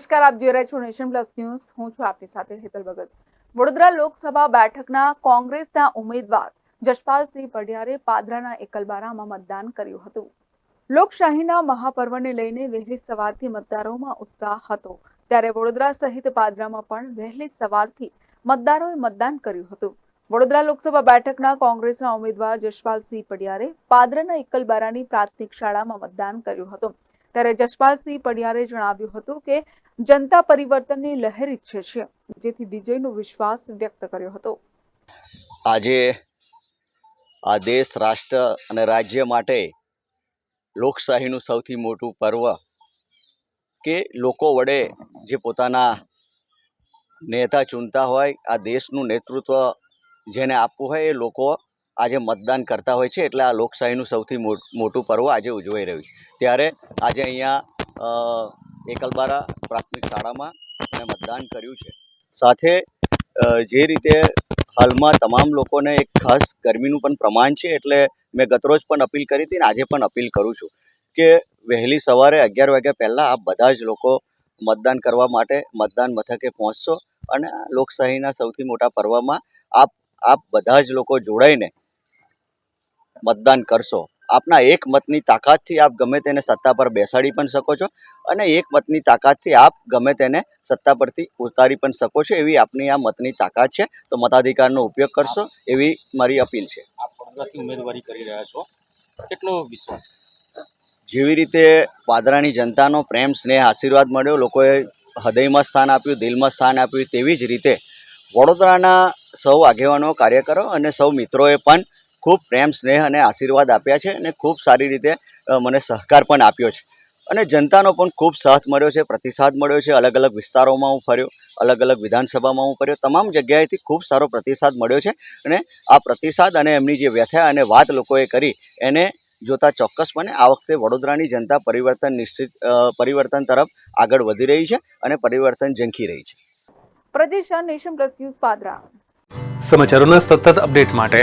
નમસ્કાર, આપ જોઈ રહ્યા છો નેશન પ્લસ ન્યૂઝ. હું છું આપની સાથે હેતલ ભગત. વડોદરા લોકસભા બેઠકના કોંગ્રેસના ઉમેદવાર જશપાલસિંહ પઢિયારે પાદરાના એકલબારામાં મતદાન કર્યું હતું. લોકશાહીના મહાપર્વને લઈને વહેલી સવારથી મતદારોમાં ઉત્સાહ હતો. ત્યારે વડોદરા સહિત પાદરામાં પણ વહેલી સવારથી મતદારોએ મતદાન કર્યું હતું. વડોદરા લોકસભા બેઠકના કોંગ્રેસના ઉમેદવાર જશપાલસિંહ પઢિયારે પાદરાના એકલબારાની પ્રાથમિક શાળામાં મતદાન કર્યું હતું. ત્યારે જશપાલસિંહ પડિયારે જણાવ્યું હતું કે જનતા પરિવર્તનની લહેર ઈચ્છે છે, જેથી વિજયનો વિશ્વાસ વ્યક્ત કર્યો હતો. આજે આ દેશ રાષ્ટ્ર અને રાજ્ય માટે લોકશાહીનું સૌથી મોટું પર્વ કે લોકો વડે જે પોતાના નેતા ચૂનતા હોય, આ દેશનું નેતૃત્વ જેને આપવું હોય એ લોકો આજે મતદાન કરતા હોય છે એટલે આ લોકશાહીનું સૌથી મોટું પર્વ આજે ઉજવાઈ રહ્યું છે. ત્યારે આજે અહીંયા એકલબારા પ્રાથમિક શાળામાં મેં મતદાન કર્યું છે. સાથે જે રીતે હાલમાં તમામ લોકોને એક ખાસ ગરમીનું પણ પ્રમાણ છે એટલે મેં ગતરોજ પણ અપીલ કરી હતી ને આજે પણ અપીલ કરું છું કે વહેલી સવારે અગિયાર વાગ્યા પહેલાં આપ બધા જ લોકો મતદાન કરવા માટે મતદાન મથકે પહોંચશો અને લોકશાહીના સૌથી મોટા પર્વમાં આપ આપ બધા જ લોકો જોડાઈને મતદાન કરશો. આપના એક મતની તાકાતથી આપ ગમે તેને સત્તા પર બેસાડી પણ શકો છો અને એક મતની તાકાતથી આપ ગમે તેને સત્તા પરથી ઉતારી પણ શકો છો એવી આપની આ મતની તાકાત છે. તો મતાધિકારનો ઉપયોગ કરશો એવી મારી અપીલ છે. આપ વડોદરાથી ઉમેદવારી કરી રહ્યા છો. કેટલો વિશ્વાસ? જેવી રીતે પાદરાની જનતાનો પ્રેમ સ્નેહ આશીર્વાદ મળ્યો લોકોએ હૃદયમાં સ્થાન આપ્યું દિલમાં સ્થાન આપ્યું તેવી જ રીતે વડોદરાના સૌ આગેવાનો કાર્યકરો અને સૌ મિત્રોએ પણ ખૂબ પ્રેમ સ્નેહ અને આશીર્વાદ આપ્યા છે અને ખૂબ સારી રીતે મને સહકાર પણ આપ્યો છે. અને જનતાનો પણ ખૂબ સાથ મળ્યો છે પ્રતિસાદ મળ્યો છે. અલગ અલગ વિસ્તારોમાં હું ફર્યો અલગ અલગ વિધાનસભામાં હું ફર્યો. તમામ જગ્યાએથી ખૂબ સારો પ્રતિસાદ મળ્યો છે અને આ પ્રતિસાદ અને એમની જે વ્યથા અને વાત લોકોએ કરી એને જોતા ચોક્કસપણે આ વખતે વડોદરાની જનતા પરિવર્તન નિશ્ચિત પરિવર્તન તરફ આગળ વધી રહી છે અને પરિવર્તન ઝંખી રહી છે. પ્રદેશ નેશન પ્લસ ન્યૂઝ પાદરા. સમાચારોના સતત અપડેટ માટે